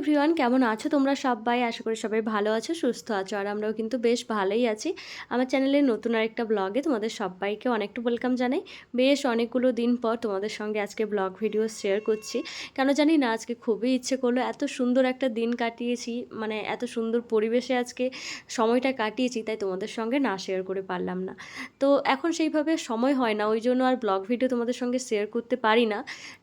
Everyone কেমন আছো তোমরা সবাই? আশা করি সবাই ভালো আছো, সুস্থ আছো, আর আমরাও কিন্তু বেশ ভালোই আছি। আমার চ্যানেলের নতুন আরেকটা ব্লগে তোমাদের সবাইকে অনেকটা ওয়েলকাম জানাই। বেশ অনেকগুলো দিন পর তোমাদের সঙ্গে আজকে ব্লগ ভিডিও শেয়ার করছি। কেন জানি না, আজকে খুবই ইচ্ছে করল, এত সুন্দর একটা দিন কাটিয়েছি মানে এত সুন্দর পরিবেশে আজকে সময়টা কাটিয়েছি, তাই তোমাদের সঙ্গে না শেয়ার করে পারলাম না। তো এখন সেইভাবে সময় হয় না, ওই জন্য আর ব্লগ ভিডিও তোমাদের সঙ্গে শেয়ার করতে পারি না।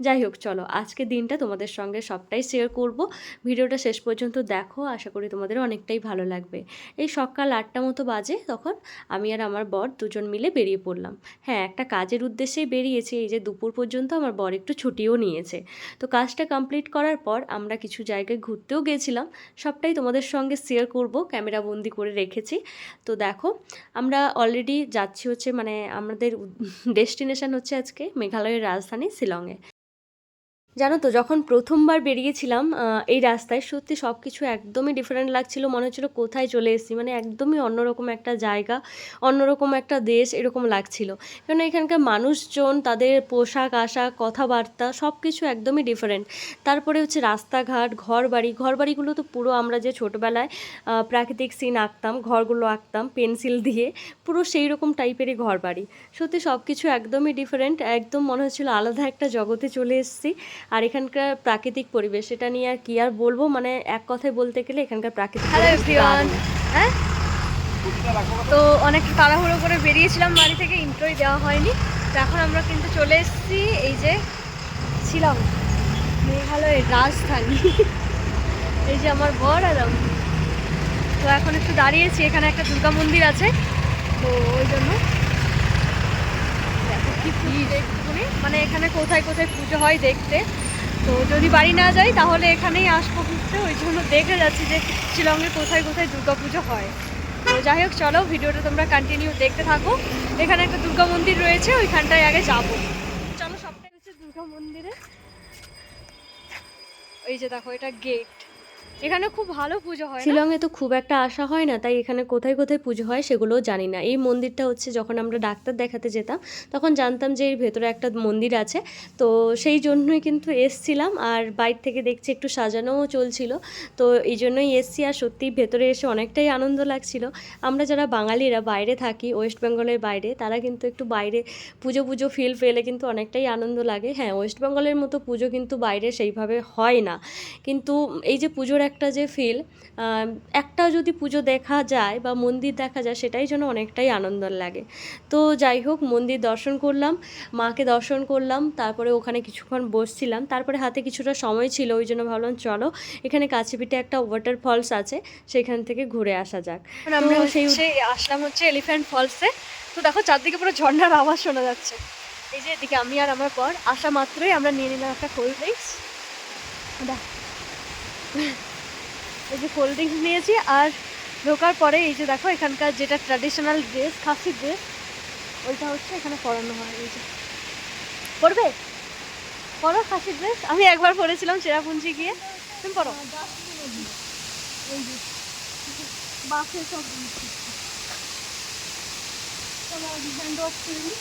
যাই হোক, চলো, আজকে দিনটা তোমাদের সঙ্গে সবটাই শেয়ার করব। ভিডিওটা শেষ পর্যন্ত দেখো, আশা করি তোমাদের অনেকটাই ভালো লাগবে। এই সকাল আটটা মতো বাজে তখন আমি আর আমার বর দুজন মিলে বেরিয়ে পড়লাম। হ্যাঁ একটা কাজের উদ্দেশ্যেই বেরিয়েছি, এই যে দুপুর পর্যন্ত আমার বর একটু ছুটিও নিয়েছে। তো কাজটা কমপ্লিট করার পর আমরা কিছু জায়গায় ঘুরতেও গিয়েছিলাম সবটাই তোমাদের সঙ্গে শেয়ার করব ক্যামেরা বন্দি করে রেখেছি। তো দেখো, আমরা অলরেডি যাচ্ছি হচ্ছে মানে আমাদের ডেস্টিনেশন হচ্ছে আজকে মেঘালয়ের রাজধানী শিলংয়ে। জানো তো, যখন প্রথমবার বেরিয়েছিলাম এই রাস্তায়, সত্যি সব কিছু একদমই ডিফারেন্ট লাগছিল। মনে হচ্ছিল কোথায় চলে এসেছি মানে একদমই অন্যরকম একটা জায়গা, অন্যরকম একটা দেশ এরকম লাগছিল। কারণ এখানকার মানুষজন, তাদের পোশাক, আশাক, কথাবার্তা সব কিছু একদমই ডিফারেন্ট তারপরে হচ্ছে রাস্তাঘাট ঘর বাড়ি ঘর বাড়িগুলো তো পুরো আমরা যে ছোটোবেলায় প্রাকৃতিক সিন আঁকতাম, ঘরগুলো আঁকতাম পেন্সিল দিয়ে, পুরো সেই রকম টাইপেরই ঘর বাড়ি সত্যি সব কিছু একদমই ডিফারেন্ট একদম মনে হচ্ছিল আলাদা একটা জগতে চলে এসেছি। আর এখানকার প্রাকৃতিক পরিবেশ এটা নিয়ে আর কি আর বলব? মানে এক কথায় বলতে গেলে এখানকার প্রাকৃতিক হ্যাঁ? তো অনেক তাড়াহুড়ো করে বেরিয়েছিলাম বাড়ি থেকে ইন্ট্রোই দেওয়া হয়নি। তো এখন আমরা কিন্তু চলে এসেছি এই যে ছিলাম মেঘালয়ের রাজধানী। এই যে আমার বর আর আমি। তো এখন একটু দাঁড়িয়েছি এখানে একটা দুর্গা মন্দির আছে। তো ওই জন্য। দেখো কি একটুখানি মানে এখানে কোথায় কোথায় পুজো হয় দেখতে। তো যদি বাড়ি না যাই, তাহলে এখানেই আসব ঘুরতে। ওই জন্য দেখে যাচ্ছি যে শিলংয়ে কোথায় কোথায় দুর্গা পুজো হয়। তো যাই হোক, চলো ভিডিওটা তোমরা কন্টিনিউ দেখতে থাকো। এখানে একটা দুর্গা মন্দির রয়েছে, ওইখানটায় আগে যাব। চলো সবটাই হচ্ছে দুর্গা মন্দিরে। এই যে দেখো, এটা গেট এখানে খুব ভালো পুজো হয়? শিলংয়ে তো খুব একটা আশা হয় না, তাই এখানে কোথায় কোথায় পুজো হয় সেগুলোও জানি না। এই মন্দিরটা হচ্ছে যখন আমরা ডাক্তার দেখাতে যেতাম, তখন জানতাম যে এর ভেতরে একটা মন্দির আছে। তো সেই জন্যই কিন্তু এসছিলাম আর বাইরে থেকে দেখছি একটু সাজানোও চলছিল। তো এই জন্যই এসছি আর সত্যি ভেতরে এসে অনেকটাই আনন্দ লাগছিল। আমরা যারা বাঙালিরা বাইরে থাকি, ওয়েস্ট বেঙ্গলের বাইরে, তারা কিন্তু একটু বাইরে পুজো পুজো ফিল পেলে কিন্তু অনেকটাই আনন্দ লাগে। হ্যাঁ ওয়েস্ট বেঙ্গলের মতো পুজো কিন্তু বাইরে সেইভাবে হয় না। কিন্তু এই যে পুজোর একটা যে ফিল একটা যদি পুজো দেখা যায় বা মন্দির দেখা যায় সেটাই যেন অনেকটাই আনন্দ লাগে। তো যাই হোক মন্দির দর্শন করলাম মাকে দর্শন করলাম তারপরে ওখানে কিছুক্ষণ বসছিলাম তারপরে হাতে কিছুটা সময় ছিল ওই জন্য ভাবলাম চলো এখানে কাছে পিঠে একটা ওয়াটার ফলস আছে সেখান থেকে ঘুরে আসা যাক। আমরা সেই আসলাম হচ্ছে এলিফ্যান্ট ফলসে তো দেখো চারদিকে পুরো ঝর্ণার আওয়াজ শোনা যাচ্ছে। এই যে এদিকে আমি আর আমার পর আসা মাত্রই আমরা নিয়ে নিলাম একটা কোল্ড ড্রিঙ্কস দেখ এই যে কোল্ড ড্রিঙ্কস নিয়েছি আর ঢোকার পরে এই যে দেখো, এখানকার যেটা ট্র্যাডিশনাল ড্রেস খাসি ড্রেস ওইটা হচ্ছে এখানে পরানো হয়, এই যে। পরবে? পরো খাসি ড্রেস আমি একবার পরেছিলাম চেরাপুঞ্জি গিয়ে। তুমি পরো। এই যে, বাসে সব হ্যান্ড ওয়াশ করে নিই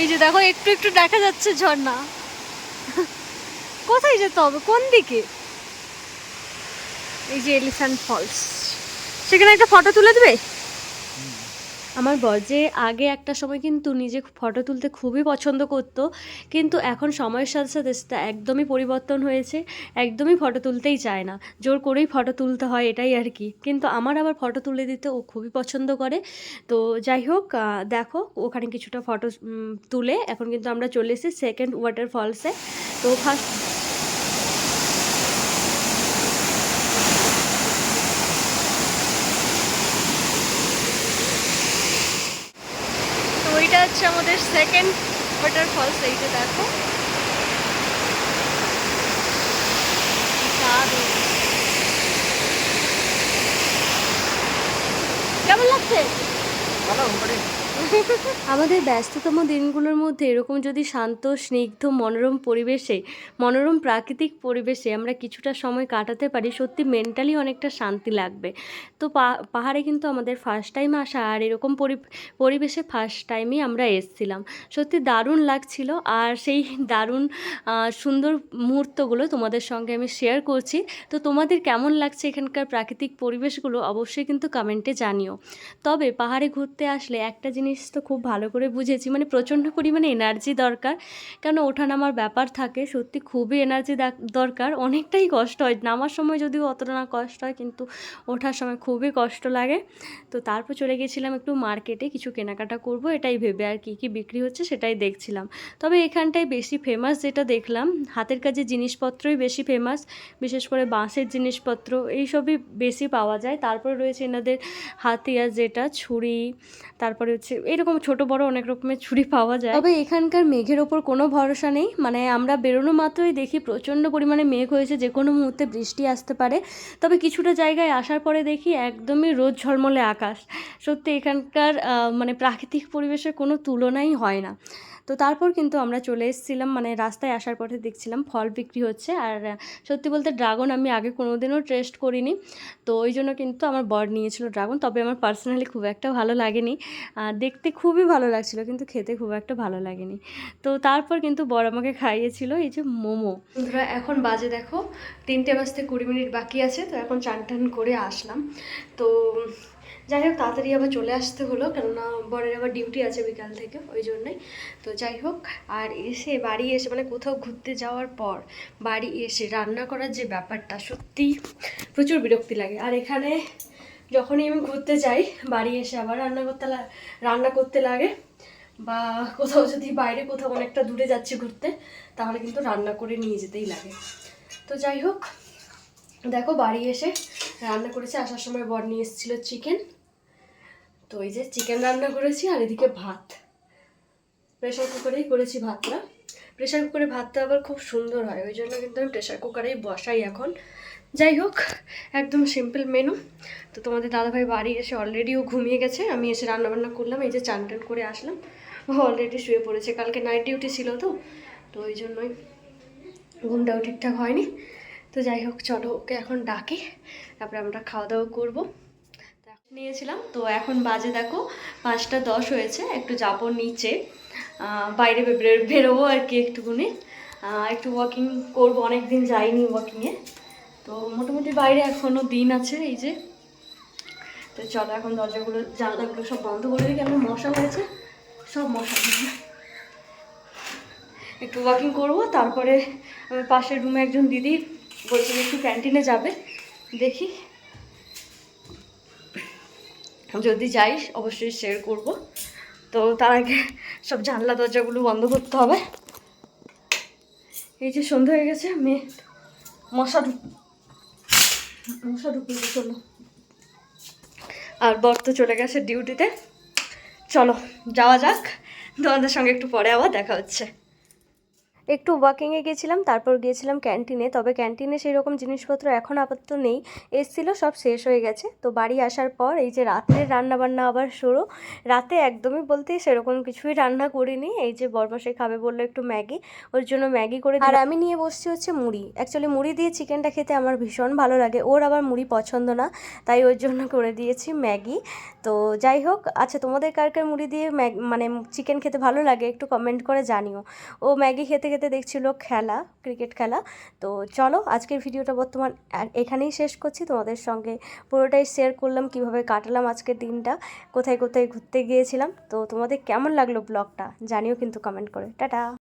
এই যে দেখো, একটু একটু দেখা যাচ্ছে ঝর্ণা। কোথায় যেতে হবে? কোন দিকে? এই যে এলিফ্যান্ট ফলস সেখানে একটা ফটো তুলে দেবে? আমার বর যে আগে একটা সময় কিন্তু নিজে ফটো তুলতে খুবই পছন্দ করত, কিন্তু এখন সময়ের সাথে সাথে সেটা একদমই পরিবর্তন হয়েছে, একদমই ফটো তুলতেই চায় না। জোর করেই ফটো তুলতে হয় এটাই আর কি। কিন্তু আমার আবার ফটো তুলে দিতে ও খুবই পছন্দ করে। তো যাই হোক দেখো ওখানে কিছুটা ফটো তুলে এখন কিন্তু আমরা চলে এসেছি সেকেন্ড ওয়াটার ফলসে তো ফার্স্ট হচ্ছে আমাদের সেকেন্ড ওয়াটার ফলস এইটা দেখো। কেমন লাগছে? ভালো। আমাদের ব্যস্ততম দিনগুলোর মধ্যে এরকম যদি শান্ত, স্নিগ্ধ, মনোরম পরিবেশে, মনোরম প্রাকৃতিক পরিবেশে আমরা কিছুটা সময় কাটাতে পারি, সত্যি মেন্টালি অনেকটা শান্তি লাগবে। তো পাহাড়ে কিন্তু আমাদের ফার্স্ট টাইম আসা আর এরকম পরি- পরিবেশে ফার্স্ট টাইমই আমরা এসছিলাম। সত্যি দারুণ লাগছিল আর সেই দারুণ সুন্দর মুহূর্তগুলো তোমাদের সঙ্গে আমি শেয়ার করছি। তো তোমাদের কেমন লাগছে এখানকার প্রাকৃতিক পরিবেশগুলো অবশ্যই কিন্তু কমেন্টে জানিও। তবে পাহাড়ে ঘুরতে আসলে একটা জিনিস তো খুব ভালো করে বুঝেছি। মানে প্রচণ্ড পরিমাণে এনার্জি দরকার। কেন ওঠানামার ব্যাপার থাকে, সত্যি খুবই এনার্জি দরকার। অনেকটাই কষ্ট হয়। নামার সময় যদিও অতটা না কষ্ট হয়, কিন্তু ওঠার সময় খুবই কষ্ট লাগে। তো তারপর চলে গেছিলাম একটু মার্কেটে কিছু কেনাকাটা করব, এটাই ভেবে আর কি কি বিক্রি হচ্ছে সেটাই দেখছিলাম। তবে এখানটায় বেশি ফেমাস যেটা দেখলাম, হাতের কাজে জিনিসপত্রই বেশি ফেমাস বিশেষ করে বাঁশের জিনিসপত্র, এইসবই বেশি পাওয়া যায়। তারপরে রয়েছে এনাদের হাতিয়ার যেটা, ছুরি, তারপরে হচ্ছে এরকম ছোট, বড় অনেক রকমের ছুরি পাওয়া যায়। তবে এখানকার মেঘের ওপর কোনো ভরসা নেই। মানে আমরা বেরোনো মাত্রই দেখি প্রচণ্ড পরিমাণে মেঘ হয়েছে, যে কোনো মুহূর্তে বৃষ্টি আসতে পারে। তবে কিছুটা জায়গায় আসার পরে দেখি একদমই রোদ ঝলমলে আকাশ। সত্যি এখানকার মানে প্রাকৃতিক পরিবেশের কোনো তুলনাই হয় না। তো তারপর কিন্তু আমরা চলে এসেছিলাম মানে রাস্তায় আসার পথে দেখছিলাম ফল বিক্রি হচ্ছে। আর সত্যি বলতে ড্রাগন আমি আগে কোনো দিনও টেস্ট করিনি। তো ওই জন্য কিন্তু আমার বর নিয়েছিল ড্রাগন, তবে আমার পার্সোনালি খুব একটা ভালো লাগেনি। দেখতে খুবই ভালো লাগছিল, কিন্তু খেতে খুব একটা ভালো লাগেনি। তো তারপর কিন্তু বর আমাকে খাইয়েছিল এই যে মোমো। বন্ধুরা, এখন বাজে দেখো, তিনটে বাজতে কুড়ি মিনিট বাকি আছে, তো এখন চান টান করে আসলাম। তো যাই হোক, তাড়াতাড়ি আবার চলে আসতে হলো, কেননা বরের আবার ডিউটি আছে বিকাল থেকে, ওই জন্যই। তো যাই হোক, আর এসে বাড়ি এসে মানে কোথাও ঘুরতে যাওয়ার পর বাড়ি এসে রান্না করার যে ব্যাপারটা, সত্যি প্রচুর বিরক্তি লাগে। আর এখানে যখনই আমি ঘুরতে যাই, বাড়ি এসে আবার রান্না করতে রান্না করতে লাগে, বা কোথাও যদি বাইরে কোথাও অনেকটা দূরে যাচ্ছি ঘুরতে, তাহলে কিন্তু রান্না করে নিয়ে যেতেই লাগে। তো যাই হোক, দেখো বাড়ি এসে রান্না করেছি, আসার সময় বর নিয়ে এসেছিল চিকেন তো এই যে চিকেন রান্না করেছি আর এদিকে ভাত। প্রেশার কুকারেই করেছি ভাতটা। প্রেশার কুকারে ভাতটা আবার খুব সুন্দর হয়, ওই জন্য কিন্তু আমি প্রেশার কুকারেই বসাই এখন। যাই হোক, একদম সিম্পল মেনু তো তোমাদের দাদাভাই বাড়ি এসে অলরেডিও ঘুমিয়ে গেছে, আমি এসে রান্নাবান্না করলাম, এই যে চান টান করে আসলাম। অলরেডি শুয়ে পড়েছে, কালকে নাইট ডিউটি ছিল তো তো ওই জন্যই ঘুমটাও ঠিকঠাক হয়নি। তো যাই হোক, চলো ওকে এখন ডাকি, তারপরে আমরা খাওয়া দাওয়া করব। নিয়েছিলাম। তো এখন বাজে দেখো পাঁচটা দশ হয়েছে একটু যাব নিচে। বাইরে বের- বেরোবো আর কি একটুখানি। আহ, একটু ওয়াকিং করব অনেক দিন যাইনি ওয়াকিংয়ে তো মোটামুটি বাইরে এখনও দিন আছে এই যে। তো চলো এখন দরজাগুলো জানলাগুলো সব বন্ধ করে দিই কেন মশা হয়েছে? সব মশা। একটু ওয়াকিং করব তারপরে আমার পাশের রুমে একজন দিদি বলছিল একটু ক্যান্টিনে যাবে দেখি। যদি যাই, অবশ্যই শেয়ার করব। তো তার আগে সব জানলা দরজাগুলো বন্ধ করতে হবে। এই যে সন্ধ্যা হয়ে গেছে মেয়ে মশা ঢুক মশা ঢুকিয়ে চলো। আর বর তো চলে গেছে ডিউটিতে চলো, যাওয়া যাক। তোমাদের সঙ্গে একটু পরে আবার দেখা হচ্ছে। একটু ওয়াকিংয়ে গেছিলাম তারপর গিয়েছিলাম ক্যান্টিনে তবে ক্যান্টিনে সেই রকম জিনিসপত্র এখন আপাতত নেই। এসছিল, সব শেষ হয়ে গেছে। তো বাড়ি আসার পর এই যে রাতের রান্না বান্না আবার শুরু, রাতে একদমই বলতে সেরকম কিছুই রান্না করিনি। এই যে বরমাসে খাবে বলল একটু ম্যাগি, ওর জন্য ম্যাগি করে। আর আমি নিয়ে বসছি হচ্ছে মুড়ি। অ্যাকচুয়ালি মুড়ি দিয়ে চিকেনটা খেতে আমার ভীষণ ভালো লাগে। ওর আবার মুড়ি পছন্দ না, তাই ওর জন্য করে দিয়েছি ম্যাগি। তো যাই হোক আচ্ছা তোমাদের কার কার মুড়ি দিয়ে ম্যাগ মানে চিকেন খেতে ভালো লাগে একটু কমেন্ট করে জানিও। ও ম্যাগি খেতে খেতে দেখছিল খেলা, ক্রিকেট খেলা। তো চলো আজকের ভিডিওটা বর্তমান এখানেই শেষ করছি। তোমাদের সঙ্গে পুরোটাই শেয়ার করলাম, কীভাবে কাটালাম আজকের দিনটা, কোথায় কোথায় ঘুরতে গিয়েছিলাম। তো তোমাদের কেমন লাগল ব্লগটা জানিও কিন্তু কমেন্ট করে। টাটা!